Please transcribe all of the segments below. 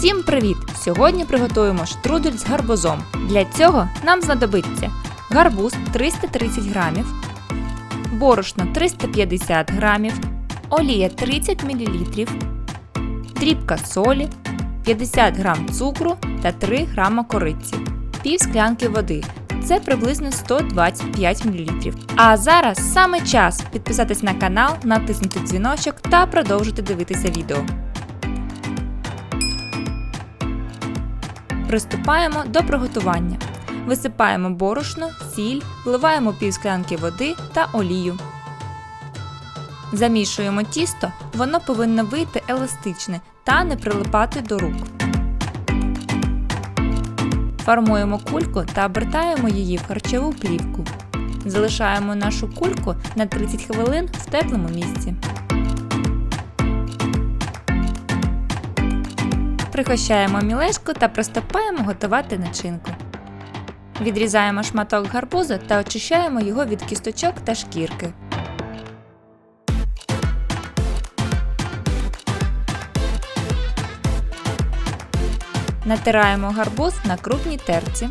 Всім привіт! Сьогодні приготуємо штрудель з гарбузом. Для цього нам знадобиться гарбуз 330 грамів, борошно 350 грамів, олія 30 мл, дрібка солі, 50 грам цукру та 3 грама кориці, пів склянки води. Це приблизно 125 мл. А зараз саме час підписатись на канал, натиснути дзвіночок та продовжити дивитися відео. Приступаємо до приготування. Висипаємо борошно, сіль, вливаємо пів склянки води та олію. Замішуємо тісто, воно повинно вийти еластичне та не прилипати до рук. Формуємо кульку та обертаємо її в харчову плівку. Залишаємо нашу кульку на 30 хвилин в теплому місці. Пригощаємо мілешку та приступаємо готувати начинку. Відрізаємо шматок гарбуза та очищаємо його від кісточок та шкірки. Натираємо гарбуз на крупній терці.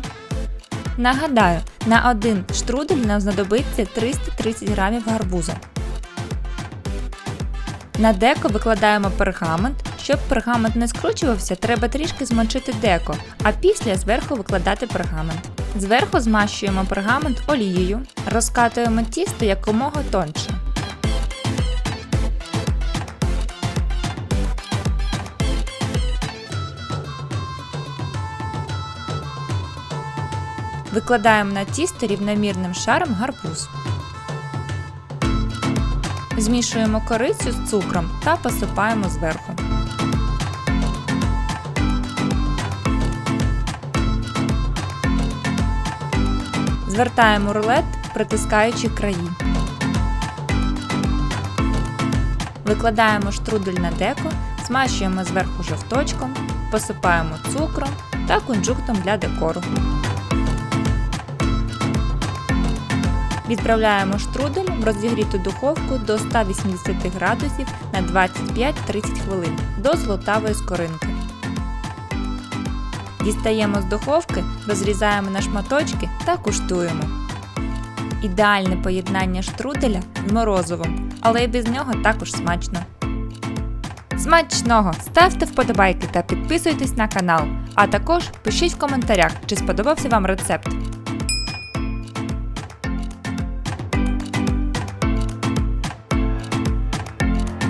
Нагадаю, на один штрудель нам знадобиться 330 г гарбуза. На деко викладаємо пергамент. Щоб пергамент не скручувався, треба трішки змочити деко, а після зверху викладати пергамент. Зверху змащуємо пергамент олією, розкатуємо тісто якомога тоньше. Викладаємо на тісто рівномірним шаром гарбуз. Змішуємо корицю з цукром та посипаємо зверху. Звертаємо рулет, притискаючи краї. Викладаємо штрудель на деко, змащуємо зверху жовточком, посипаємо цукром та кунжуктом для декору. Відправляємо штрудель в розігріту духовку до 180 градусів на 25-30 хвилин до золотавої скоринки. Дістаємо з духовки, розрізаємо на шматочки та куштуємо. Ідеальне поєднання штруделя з морозивом, але і без нього також смачно. Смачного! Ставте вподобайки та підписуйтесь на канал, а також пишіть в коментарях, чи сподобався вам рецепт.